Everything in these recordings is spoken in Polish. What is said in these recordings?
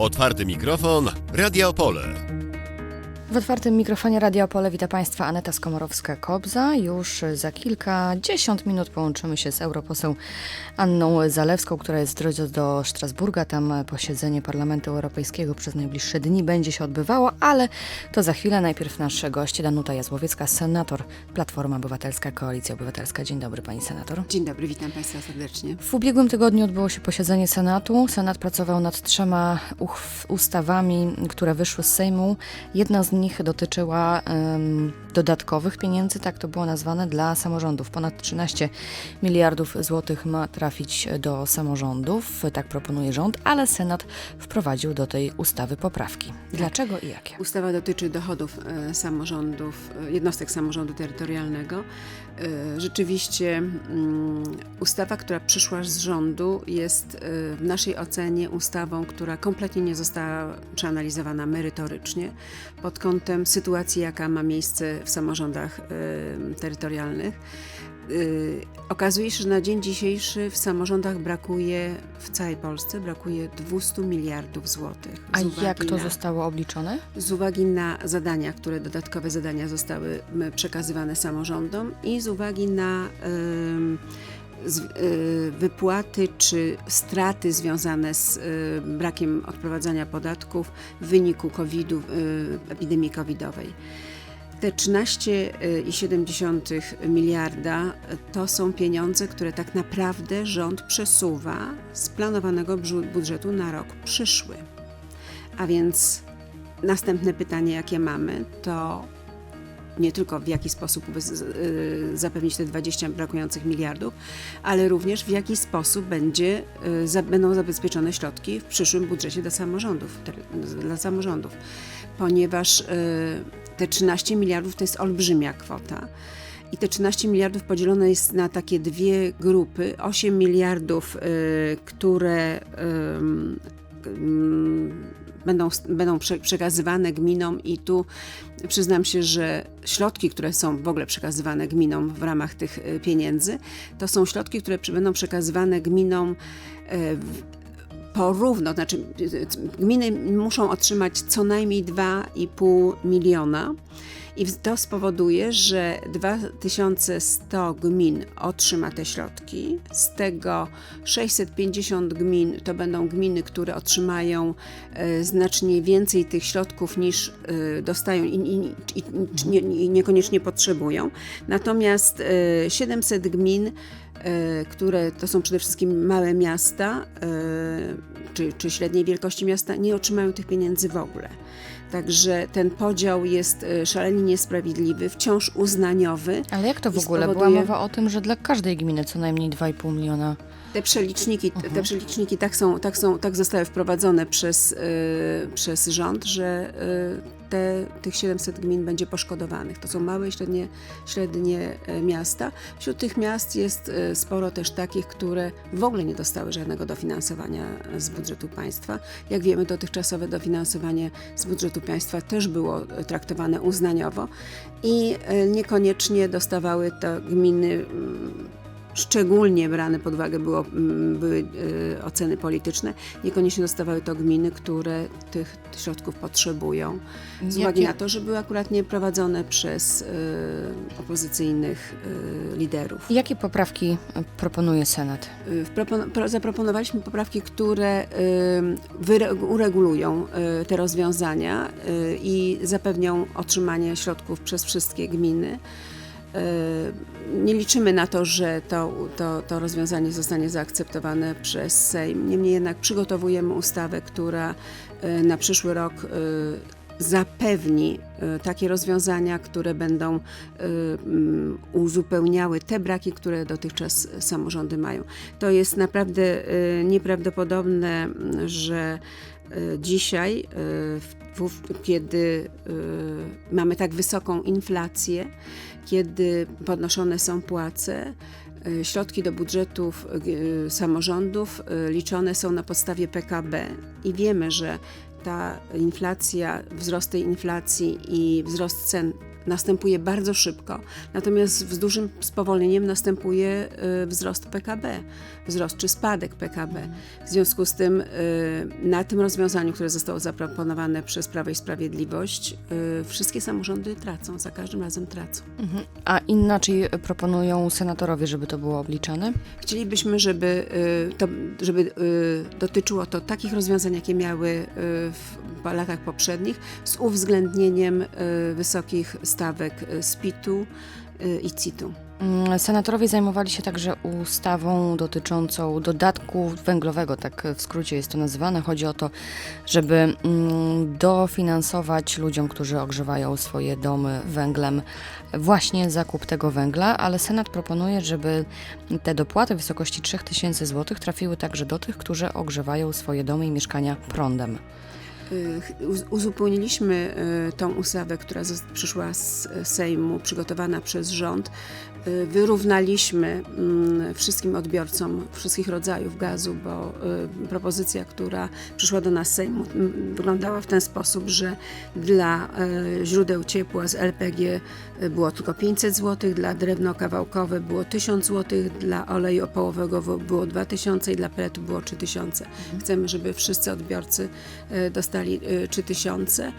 Otwarty mikrofon, Radio Opole. W otwartym mikrofonie Radia Opole wita Państwa Aneta Skomorowska-Kobza. Już za kilkadziesiąt minut połączymy się z europoseł Anną Zalewską, która jest w drodze do Strasburga. Tam posiedzenie Parlamentu Europejskiego przez najbliższe dni będzie się odbywało, ale to za chwilę. Najpierw nasz gość Danuta Jazłowiecka, senator Platforma Obywatelska, Koalicja Obywatelska. Dzień dobry Pani Senator. Dzień dobry, witam Państwa serdecznie. W ubiegłym tygodniu odbyło się posiedzenie Senatu. Senat pracował nad trzema ustawami, które wyszły z Sejmu. Jedna z nich dotyczyła em, dodatkowych pieniędzy, tak to było nazwane, dla samorządów. Ponad 13 miliardów złotych ma trafić do samorządów, tak proponuje rząd, ale Senat wprowadził do tej ustawy poprawki. Dlaczego i jakie? Ustawa dotyczy dochodów e, samorządów, e, jednostek samorządu terytorialnego. E, Rzeczywiście mm, ustawa, która przyszła z rządu jest e, w naszej ocenie ustawą, która kompletnie nie została przeanalizowana merytorycznie pod kątem sytuacji, jaka ma miejsce w samorządach terytorialnych. Y, Okazuje się, że na dzień dzisiejszy w samorządach brakuje, w całej Polsce brakuje 200 miliardów złotych. A jak to na, zostało obliczone? Z uwagi na zadania, które dodatkowe zadania zostały przekazywane samorządom i z uwagi na ym, z, y, wypłaty czy straty związane z y, brakiem odprowadzania podatków w wyniku COVID-u, y, epidemii covidowej. Te 13,7 miliarda to są pieniądze, które tak naprawdę rząd przesuwa z planowanego budżetu na rok przyszły. A więc następne pytanie, jakie mamy, to nie tylko w jaki sposób y, zapewnić te 20 brakujących miliardów, ale również w jaki sposób będzie, y, będą zabezpieczone środki w przyszłym budżecie dla samorządów, dla samorządów. Ponieważ y, te 13 miliardów to jest olbrzymia kwota. I te 13 miliardów podzielone jest na takie dwie grupy. 8 miliardów, które będą, będą prze, przekazywane gminom i tu przyznam się, że środki, które są w ogóle przekazywane gminom w ramach tych y, pieniędzy, to są środki, które będą przekazywane gminom y, porówno, znaczy gminy muszą otrzymać co najmniej 2,5 miliona. I to spowoduje, że 2100 gmin otrzyma te środki. Z tego 650 gmin to będą gminy, które otrzymają e, znacznie więcej tych środków niż e, dostają i, i, i, i nie, i niekoniecznie potrzebują. Natomiast e, 700 gmin e, które to są przede wszystkim małe miasta e, czy, czy średniej wielkości miasta, nie otrzymają tych pieniędzy w ogóle. Także ten podział jest e, szalenie niesprawiedliwy, wciąż uznaniowy. Ale jak to w ogóle? Była spowoduje- mowa o tym, że dla każdej gminy co najmniej 2,5 miliona. Te przeliczniki, te przeliczniki tak, są, tak, są, tak zostały wprowadzone przez, przez rząd, że te, tych 700 gmin będzie poszkodowanych. To są małe i średnie, średnie y, miasta. Wśród tych miast jest y, sporo też takich, które w ogóle nie dostały żadnego dofinansowania z budżetu państwa. Jak wiemy, dotychczasowe dofinansowanie z budżetu państwa też było y, traktowane uznaniowo i niekoniecznie dostawały to gminy mm, szczególnie brane pod uwagę było, mm, były e, oceny polityczne, niekoniecznie dostawały to gminy, które tych środków potrzebują. Z uwagi na to, że były akurat nie prowadzone przez e, opozycyjnych e, liderów. Jakie poprawki proponuje Senat? Zaproponowaliśmy poprawki, które uregulują te rozwiązania i zapewnią otrzymanie środków przez wszystkie gminy. Y, Nie liczymy na to, że to, to, to rozwiązanie zostanie zaakceptowane przez Sejm. Niemniej jednak przygotowujemy ustawę, która y, na przyszły rok y, zapewni takie rozwiązania, które będą uzupełniały te braki, które dotychczas samorządy mają. To jest naprawdę nieprawdopodobne, że dzisiaj, y, w- w- kiedy y, mamy tak wysoką inflację, kiedy podnoszone są płace, y, środki do budżetów y, samorządów y, liczone są na podstawie PKB i wiemy, że ta inflacja, wzrost tej inflacji i wzrost cen następuje bardzo szybko, natomiast z dużym spowolnieniem następuje y, wzrost PKB, wzrost czy spadek PKB. W związku z tym y, na tym rozwiązaniu, które zostało zaproponowane przez Prawo i Sprawiedliwość, y, wszystkie samorządy tracą, za każdym razem tracą. Mhm. A inaczej proponują senatorowie, żeby to było obliczane? Chcielibyśmy, żeby, to, żeby dotyczyło to takich rozwiązań, jakie miały w latach poprzednich, z uwzględnieniem wysokich stawek y, SPIT-u y, i CIT-u. Mm, Senatorowie zajmowali się także ustawą dotyczącą dodatku węglowego, tak w skrócie jest to nazywane. Chodzi o to, żeby mm, dofinansować ludziom, którzy ogrzewają swoje domy węglem, właśnie zakup tego węgla, ale Senat proponuje, żeby te dopłaty w wysokości 3000 zł trafiły także do tych, którzy ogrzewają swoje domy i mieszkania prądem. Y, uz- Uzupełniliśmy y, tą ustawę, która przyszła z Sejmu, przygotowana przez rząd. Y, Wyrównaliśmy mm, wszystkim odbiorcom wszystkich rodzajów gazu, bo y, propozycja, która przyszła do nas z Sejmu, wyglądała w ten sposób, że dla y, źródeł ciepła z LPG było tylko 500 zł, dla drewno kawałkowe było 1000 zł, dla oleju opałowego było 2000 i dla peletu było 3000. Chcemy, żeby wszyscy odbiorcy dostali y, 3000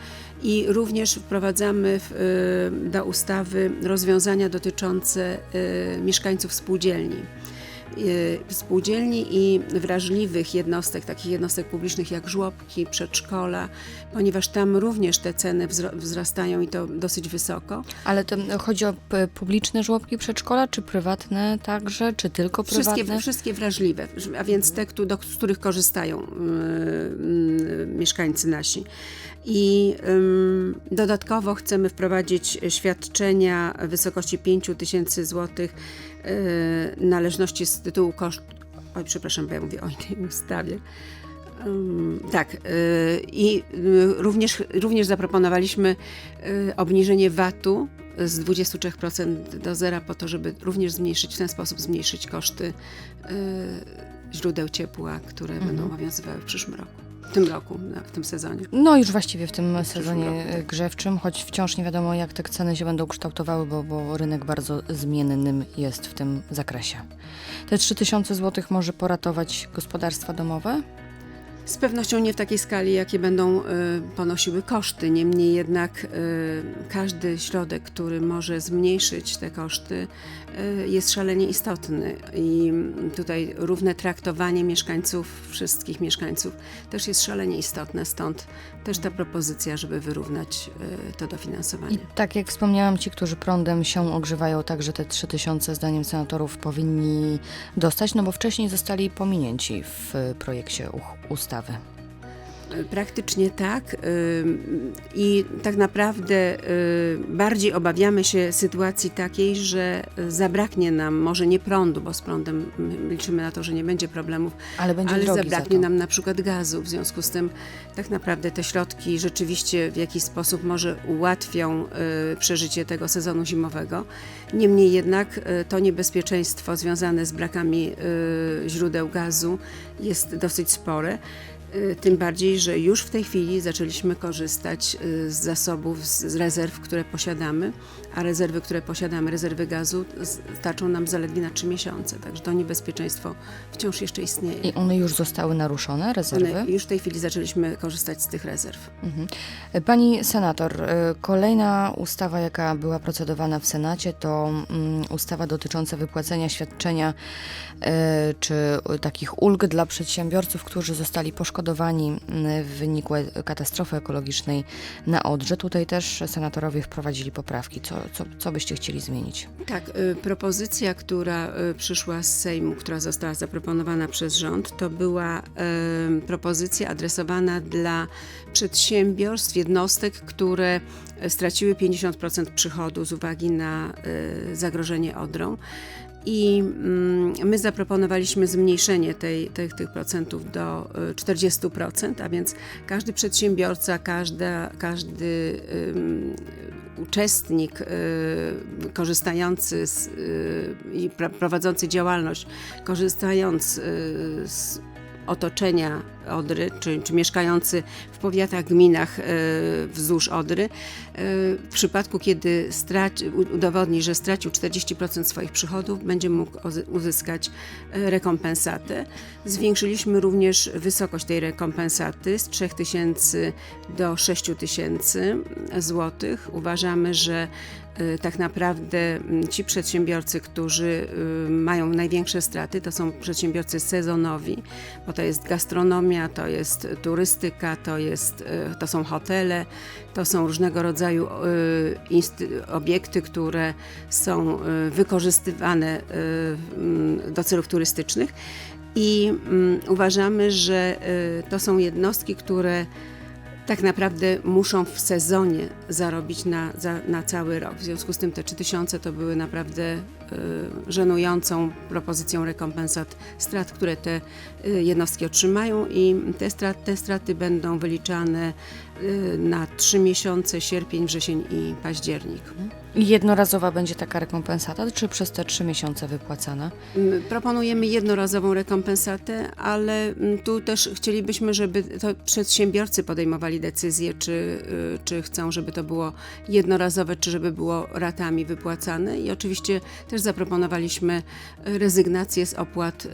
i również wprowadzamy w, y, do ustawy rozwiązania dotyczące y, mieszkańców spółdzielni. Y, Spółdzielni i wrażliwych jednostek, takich jednostek publicznych jak żłobki, przedszkola, ponieważ tam również te ceny wzrastają i to dosyć wysoko. Ale to chodzi o p- publiczne żłobki przedszkola, czy prywatne także, czy tylko prywatne? Wszystkie, wszystkie wrażliwe, a więc te, do, z których korzystają yy, yy, mieszkańcy nasi. I dodatkowo chcemy wprowadzić świadczenia w wysokości 5 tysięcy złotych należności z tytułu kosztów. Oj, przepraszam, bo ja mówię o innej ustawie. Tak, yy, i yy, również, również zaproponowaliśmy obniżenie VAT-u z 23% do zera po to, żeby również zmniejszyć, w ten sposób zmniejszyć koszty źródeł ciepła, które będą obowiązywały w przyszłym roku, w tym roku, w tym sezonie. No już właściwie w tym przyszłym sezonie roku, tak. grzewczym, choć wciąż nie wiadomo jak te ceny się będą kształtowały, bo, bo rynek bardzo zmiennym jest w tym zakresie. Te 3000 zł może poratować gospodarstwa domowe? Z pewnością nie w takiej skali, jakie będą y, ponosiły koszty. Niemniej jednak y, każdy środek, który może zmniejszyć te koszty, y, jest szalenie istotny. I tutaj równe traktowanie mieszkańców, wszystkich mieszkańców, też jest szalenie istotne. Stąd też ta propozycja, żeby wyrównać y, to dofinansowanie. I tak jak wspomniałam, ci, którzy prądem się ogrzewają, także te 3000 zdaniem senatorów powinni dostać, no bo wcześniej zostali pominięci w projekcie ustawy. Praktycznie tak. I tak naprawdę y, bardziej obawiamy się sytuacji takiej, że zabraknie nam może nie prądu, bo z prądem mm, liczymy na to, że nie będzie problemów, Ale będzie ale zabraknie za nam na przykład gazu. W związku z tym tak naprawdę te środki rzeczywiście w jakiś sposób może ułatwią y, przeżycie tego sezonu zimowego. Niemniej jednak y, to niebezpieczeństwo związane z brakami źródeł gazu jest dosyć spore. Y, Tym bardziej, że już w tej chwili zaczęliśmy korzystać y, z zasobów, z z rezerw, które posiadamy, a rezerwy, które posiadamy, rezerwy gazu, starczą nam zaledwie na 3 miesiące. Także to niebezpieczeństwo wciąż jeszcze istnieje. I one już zostały naruszone, rezerwy? One, już w tej chwili zaczęliśmy korzystać z tych rezerw. Mhm. Pani senator, y, kolejna ustawa, jaka była procedowana w Senacie, to mm, ustawa dotycząca wypłacenia świadczenia y, czy takich ulg dla przedsiębiorców, którzy zostali poszkodowani y, w wyniku e- katastrofy ekologicznej na Odrze. Tutaj też senatorowie wprowadzili poprawki. Co, co, co byście chcieli zmienić? Tak, y, propozycja, która y, przyszła z Sejmu, która została zaproponowana przez rząd, to była propozycja adresowana dla przedsiębiorstw, jednostek, które y, straciły 50% przychodu z uwagi na y, zagrożenie odrą. I mm, my zaproponowaliśmy zmniejszenie tej, tych, tych procentów do y, 40%, a więc każdy przedsiębiorca, każda, każdy uczestnik y, korzystający y, i prowadzący działalność, korzystając y, z otoczenia Odry, czy, czy mieszkający w powiatach, gminach e, wzdłuż Odry, e, w przypadku, kiedy udowodni, że stracił 40% swoich przychodów, będzie mógł uzyskać e, rekompensatę. Zwiększyliśmy również wysokość tej rekompensaty z 3000 do 6000 złotych. Uważamy, że y, tak naprawdę mm, ci przedsiębiorcy, którzy y, mają największe straty, to są przedsiębiorcy sezonowi, bo to jest gastronomia, to jest turystyka, to, jest, y, to są hotele, to są różnego rodzaju y, obiekty, które są y, wykorzystywane y, do celów turystycznych. I mm, uważamy, że y, to są jednostki, które tak naprawdę muszą w sezonie zarobić na, za, na cały rok. W związku z tym te 3000 to były naprawdę żenującą propozycją rekompensat strat, które te y, jednostki otrzymają i te, strat, te straty będą wyliczane y, na 3 miesiące, sierpień, wrzesień i październik. I Jednorazowa będzie taka rekompensata, czy przez te trzy miesiące wypłacana? Mm, Proponujemy jednorazową rekompensatę, ale mm, tu też chcielibyśmy, żeby to przedsiębiorcy podejmowali decyzję, czy, y, czy chcą, żeby to było jednorazowe, czy żeby było ratami wypłacane. I oczywiście też zaproponowaliśmy y, rezygnację z opłat y,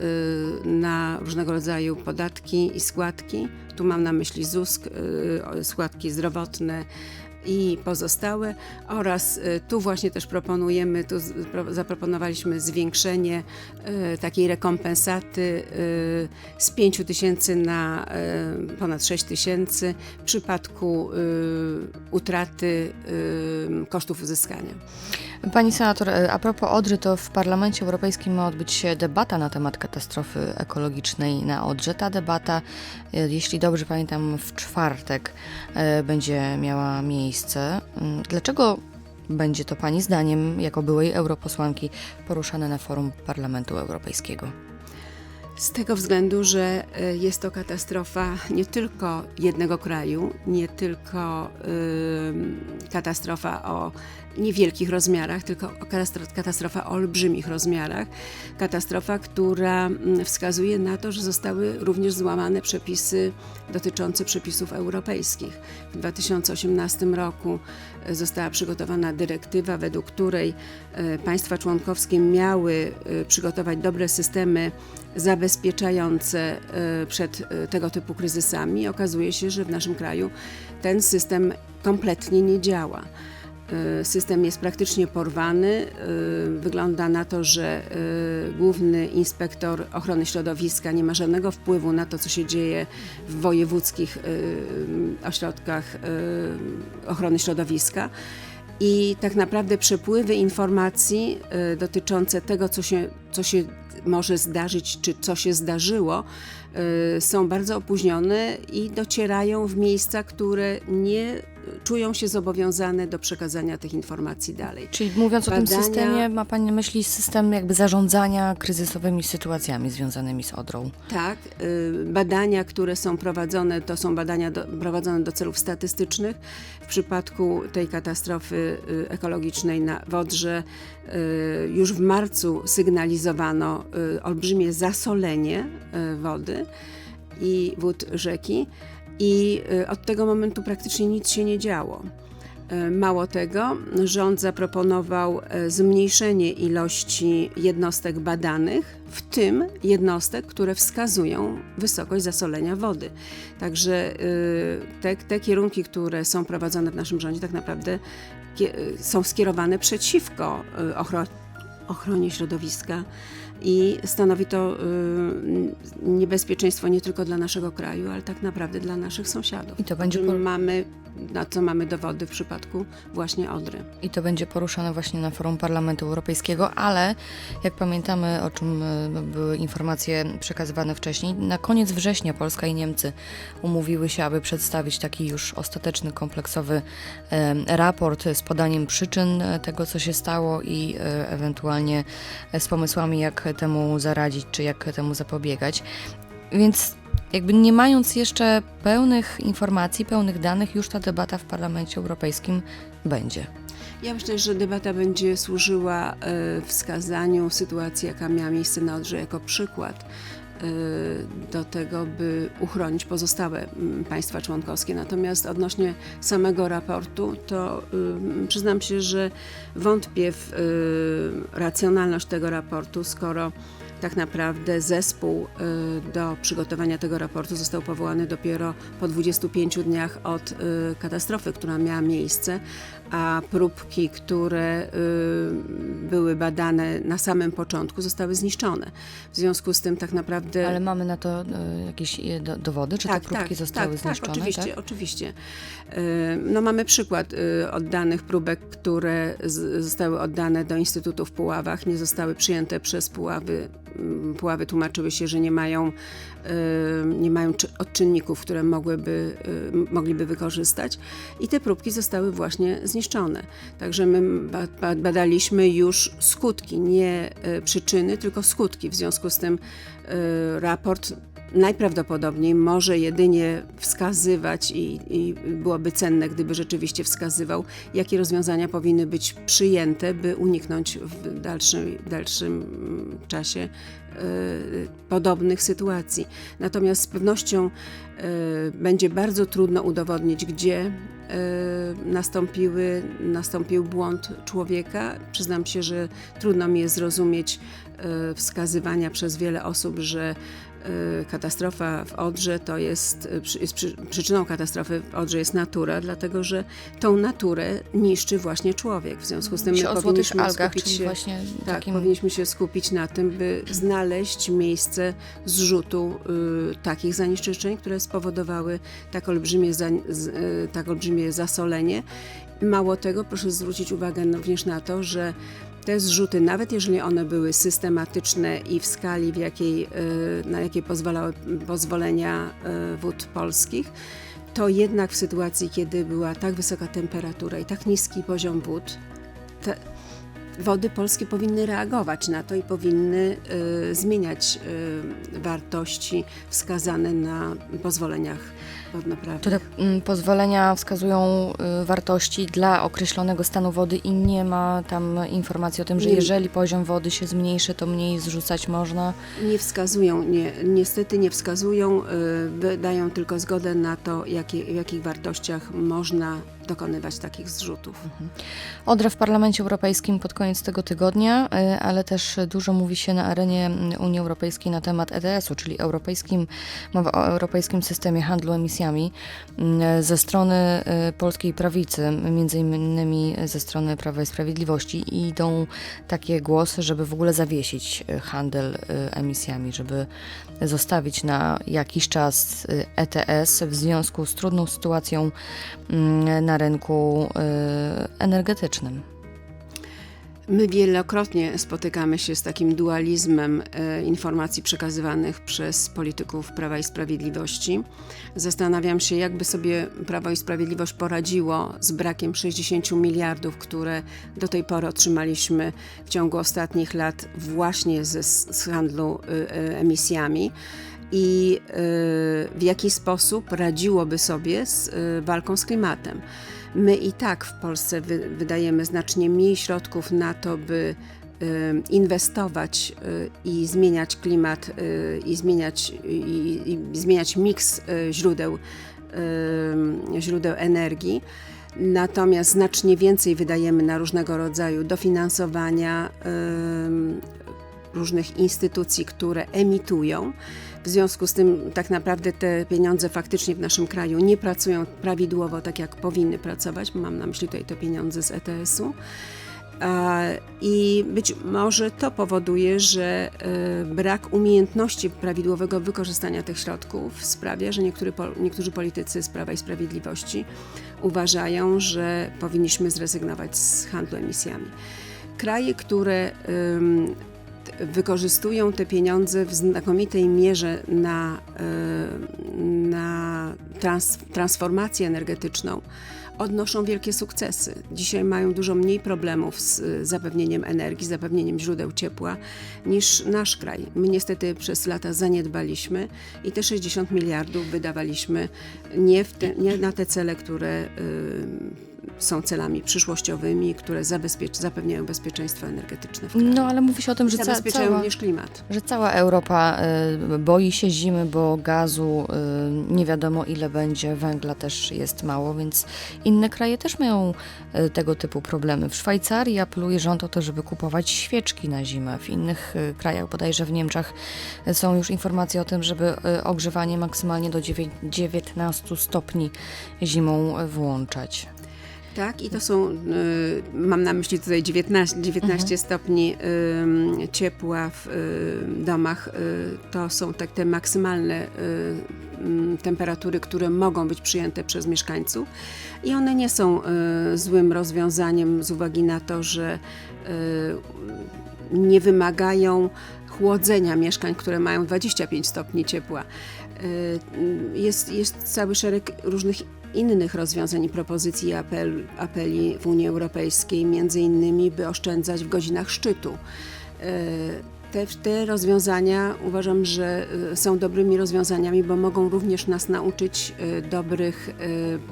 na różnego rodzaju podatki i składki. Tu mam na myśli ZUS, y, składki zdrowotne, i pozostałe oraz y, tu właśnie też proponujemy, tu zaproponowaliśmy zwiększenie y, takiej rekompensaty y, z 5 tysięcy na ponad 6 tysięcy w przypadku utraty kosztów uzyskania. Pani senator, a propos Odry, to w Parlamencie Europejskim ma odbyć się debata na temat katastrofy ekologicznej na Odrze. Ta debata, jeśli dobrze pamiętam, w czwartek będzie miała miejsce. Mm, Dlaczego będzie to Pani zdaniem, jako byłej europosłanki, poruszane na forum Parlamentu Europejskiego? Z tego względu, że y, jest to katastrofa nie tylko jednego kraju, nie tylko y, katastrofa o niewielkich rozmiarach, tylko katastrofa o olbrzymich rozmiarach. Katastrofa, która mm, wskazuje na to, że zostały również złamane przepisy dotyczące przepisów europejskich. W 2018 roku została przygotowana dyrektywa, według której y, państwa członkowskie miały y, przygotować dobre systemy zabezpieczające y, przed tego typu kryzysami. Okazuje się, że w naszym kraju ten system kompletnie nie działa. Y, System jest praktycznie porwany. Y, Wygląda na to, że y, główny inspektor ochrony środowiska nie ma żadnego wpływu na to, co się dzieje w wojewódzkich ośrodkach ochrony środowiska. I tak naprawdę przepływy informacji dotyczące tego, co się, co się może zdarzyć, czy co się zdarzyło, są bardzo opóźnione i docierają w miejsca, które nie czują się zobowiązane do przekazania tych informacji dalej. Czyli mówiąc o tym Badania- systemie, ma Pani na myśli system jakby zarządzania kryzysowymi sytuacjami związanymi z Odrą? Tak, y, badania, które są prowadzone, to są badania do, prowadzone do celów statystycznych. W przypadku tej katastrofy y, ekologicznej na Wodrze y, już w marcu sygnalizowano olbrzymie zasolenie wody i wód rzeki i y, od tego momentu praktycznie nic się nie działo. E, Mało tego, rząd zaproponował e, zmniejszenie ilości jednostek badanych, w tym jednostek, które wskazują wysokość zasolenia wody. Także y, te, te kierunki, które są prowadzone w naszym rządzie, tak naprawdę y, są skierowane przeciwko y, ochro- ochronie środowiska i stanowi to y, niebezpieczeństwo nie tylko dla naszego kraju, ale tak naprawdę dla naszych sąsiadów. I to będzie mamy, na co mamy dowody w przypadku właśnie Odry. I to będzie poruszane właśnie na forum Parlamentu Europejskiego, ale jak pamiętamy, o czym e, były informacje przekazywane wcześniej, na koniec września Polska i Niemcy umówiły się, aby przedstawić taki już ostateczny, kompleksowy e, raport z podaniem przyczyn e, tego, co się stało i ewentualnie z pomysłami, jak temu zaradzić, czy jak temu zapobiegać. Więc jakby nie mając jeszcze pełnych informacji, pełnych danych, już ta debata w Parlamencie Europejskim będzie. Ja myślę, że debata będzie służyła e, wskazaniu sytuacji, jaka miała miejsce na Odrze jako przykład y, do tego, by uchronić pozostałe państwa członkowskie. Natomiast odnośnie samego raportu, to y, przyznam się, że wątpię w racjonalność tego raportu, skoro tak naprawdę zespół y, do przygotowania tego raportu został powołany dopiero po 25 dniach od y, katastrofy, która miała miejsce, a próbki, które y, były badane na samym początku, zostały zniszczone. W związku z tym tak naprawdę... Ale mamy na to jakieś do, dowody, czy te próbki zostały tak, zniszczone? Tak, oczywiście, tak? oczywiście. No mamy przykład oddanych próbek, które zostały oddane do Instytutu w Puławach, nie zostały przyjęte przez Puławy. Mm, Puławy tłumaczyły się, że nie mają, y, nie mają czy- odczynników, które mogłyby, y, mogliby wykorzystać i te próbki zostały właśnie zniszczone. Także my ba- ba- badaliśmy już skutki, nie y, przyczyny, tylko skutki. W związku z tym y, raport najprawdopodobniej może jedynie wskazywać i, i byłoby cenne, gdyby rzeczywiście wskazywał, jakie rozwiązania powinny być przyjęte, by uniknąć w dalszym, dalszym czasie e, podobnych sytuacji. Natomiast z pewnością e, będzie bardzo trudno udowodnić, gdzie e, nastąpiły, nastąpił błąd człowieka. Przyznam się, że trudno mi jest zrozumieć wskazywania przez wiele osób, że katastrofa w Odrze to jest, przy- jest przy, przyczyną katastrofy w Odrze jest natura, dlatego że tą naturę niszczy właśnie człowiek. W związku z tym my o powinniśmy algach, skupić się właśnie tak, takim... powinniśmy się skupić na tym, by znaleźć miejsce zrzutu y, takich zanieczyszczeń, które spowodowały tak olbrzymie, za, y, tak olbrzymie zasolenie. Mało tego, proszę zwrócić uwagę również na to, że te zrzuty, nawet jeżeli one były systematyczne i w skali, w jakiej, y, na jakiej pozwalały pozwolenia y, wód polskich, to jednak w sytuacji, kiedy była tak wysoka temperatura i tak niski poziom wód, te, wody polskie powinny reagować na to i powinny y, zmieniać y, wartości wskazane na pozwoleniach wodnoprawnych. Czy te mm, pozwolenia wskazują y, wartości dla określonego stanu wody i nie ma tam informacji o tym, że Nie. jeżeli poziom wody się zmniejszy, to mniej zrzucać można? Nie wskazują, nie, niestety nie wskazują, y, wydają tylko zgodę na to, jakie, w jakich wartościach można dokonywać takich zrzutów. Odra w Parlamencie Europejskim pod koniec tego tygodnia, y, ale też dużo mówi się na arenie Unii Europejskiej na temat ETS-u, czyli europejskim, mowa o europejskim systemie handlu emisjami mm, ze strony y, polskiej prawicy, między innymi ze strony Prawa i Sprawiedliwości idą takie głosy, żeby w ogóle zawiesić y, handel y, emisjami, żeby zostawić na jakiś czas y, ETS w związku z trudną sytuacją mm, na y, energetycznym. My wielokrotnie spotykamy się z takim dualizmem e, informacji przekazywanych przez polityków Prawa i Sprawiedliwości. Zastanawiam się, jakby sobie Prawo i Sprawiedliwość poradziło z brakiem 60 miliardów, które do tej pory otrzymaliśmy w ciągu ostatnich lat właśnie ze, z handlu e, emisjami i e, w jaki sposób radziłoby sobie z e, walką z klimatem. My i tak w Polsce wy, wydajemy znacznie mniej środków na to, by y, inwestować y, i zmieniać klimat y, i zmieniać, i, i zmieniać miks y, źródeł, y, źródeł energii. Natomiast znacznie więcej wydajemy na różnego rodzaju dofinansowania y, różnych instytucji, które emitują. W związku z tym tak naprawdę te pieniądze faktycznie w naszym kraju nie pracują prawidłowo tak, jak powinny pracować. Mam na myśli tutaj te pieniądze z ETS-u. I być może to powoduje, że e, brak umiejętności prawidłowego wykorzystania tych środków sprawia, że niektórzy politycy z Prawa i Sprawiedliwości uważają, że powinniśmy zrezygnować z handlu emisjami. Kraje, które wykorzystują te pieniądze w znakomitej mierze na, y, na trans, transformację energetyczną, odnoszą wielkie sukcesy. Dzisiaj mają dużo mniej problemów z zapewnieniem energii, zapewnieniem źródeł ciepła niż nasz kraj. My niestety przez lata zaniedbaliśmy i te 60 miliardów wydawaliśmy nie, te, nie na te cele, które y, są celami przyszłościowymi, które zapewniają bezpieczeństwo energetyczne w kraju. No ale mówi się o tym, że ca Zabezpieczają cała, również klimat. że cała Europa y, boi się zimy, bo gazu y, nie wiadomo ile będzie, węgla też jest mało, więc inne kraje też mają y, tego typu problemy. W Szwajcarii apeluje rząd o to, żeby kupować świeczki na zimę. W innych y, krajach, bodajże w Niemczech, y, są już informacje o tym, żeby y, ogrzewanie maksymalnie do dziewię- 19 stopni zimą y, włączać. Tak, i to są, y, mam na myśli tutaj 19, 19 stopni y, ciepła w y, domach. Y, to są tak te maksymalne temperatury, które mogą być przyjęte przez mieszkańców. I one nie są złym rozwiązaniem z uwagi na to, że nie wymagają chłodzenia mieszkań, które mają 25 stopni ciepła. Jest, jest cały szereg różnych innych rozwiązań i propozycji apel, apeli w Unii Europejskiej, między innymi, by oszczędzać w godzinach szczytu. Y, Te, te rozwiązania uważam, że y, są dobrymi rozwiązaniami, bo mogą również nas nauczyć y, dobrych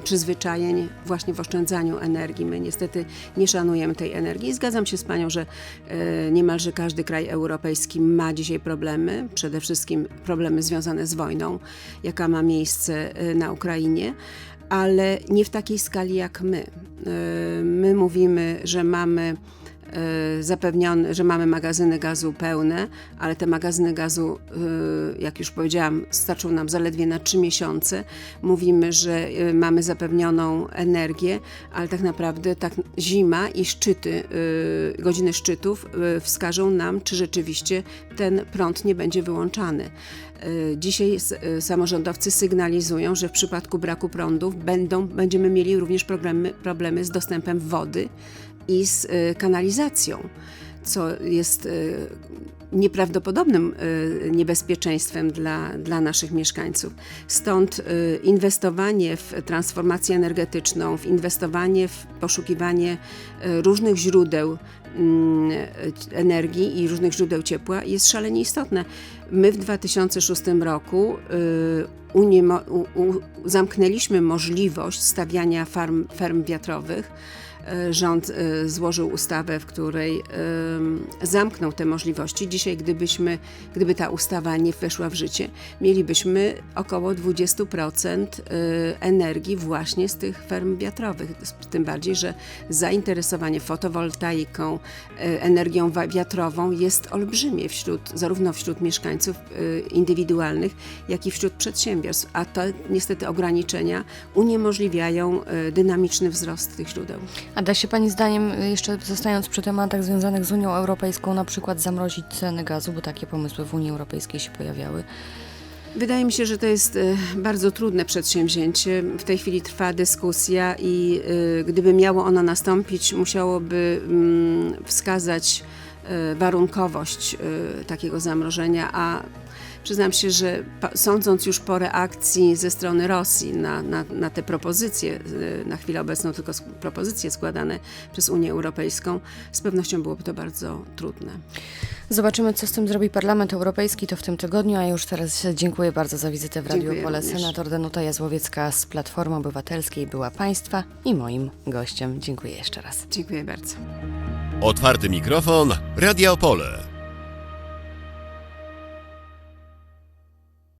przyzwyczajeń właśnie w oszczędzaniu energii. My niestety nie szanujemy tej energii. Zgadzam się z Panią, że niemalże każdy kraj europejski ma dzisiaj problemy, przede wszystkim problemy związane z wojną, jaka ma miejsce na Ukrainie ale nie w takiej skali jak my. Y, My mówimy, że mamy y, zapewnione, że mamy magazyny gazu pełne, ale te magazyny gazu, y, jak już powiedziałam, starczą nam zaledwie na 3 miesiące. Mówimy, że y, mamy zapewnioną energię, ale tak naprawdę tak zima i szczyty, godziny szczytów wskażą nam, czy rzeczywiście ten prąd nie będzie wyłączany. Dzisiaj samorządowcy sygnalizują, że w przypadku braku prądów będą, będziemy mieli również problemy, problemy z dostępem wody i z y, kanalizacją, co jest y, nieprawdopodobnym y, niebezpieczeństwem dla, dla naszych mieszkańców. Stąd inwestowanie w transformację energetyczną, w inwestowanie w poszukiwanie różnych źródeł mm, energii i różnych źródeł ciepła jest szalenie istotne. My w 2006 roku zamknęliśmy możliwość stawiania farm, ferm wiatrowych. Y, Rząd y, złożył ustawę, w której y, zamknął te możliwości. Dzisiaj, gdybyśmy, gdyby ta ustawa nie weszła w życie, mielibyśmy około 20% y, energii właśnie z tych ferm wiatrowych. Tym bardziej, że zainteresowanie fotowoltaiką, energią wiatrową jest olbrzymie wśród, zarówno wśród mieszkańców indywidualnych, jak i wśród przedsiębiorstw, a to niestety ograniczenia uniemożliwiają dynamiczny wzrost tych źródeł. A da się Pani zdaniem, y, jeszcze zostając przy tematach związanych z Unią Europejską, na przykład zamrozić ceny gazu, bo takie pomysły w Unii Europejskiej się pojawiały? Wydaje mi się, że to jest e, bardzo trudne przedsięwzięcie. W tej chwili trwa dyskusja i e, gdyby miało ono nastąpić, musiałoby mm, wskazać warunkowość takiego zamrożenia, a przyznam się, że sądząc już po reakcji ze strony Rosji na, na, na te propozycje, e, na chwilę obecną tylko propozycje składane przez Unię Europejską, z pewnością byłoby to bardzo trudne. Zobaczymy, co z tym zrobi Parlament Europejski, to w tym tygodniu, a już teraz dziękuję bardzo za wizytę w Radiu Pole. Senator Danuta Jazłowiecka z Platformy Obywatelskiej była Państwa i moim gościem. Dziękuję jeszcze raz. Dziękuję bardzo. Otwarty mikrofon, Radio Opole.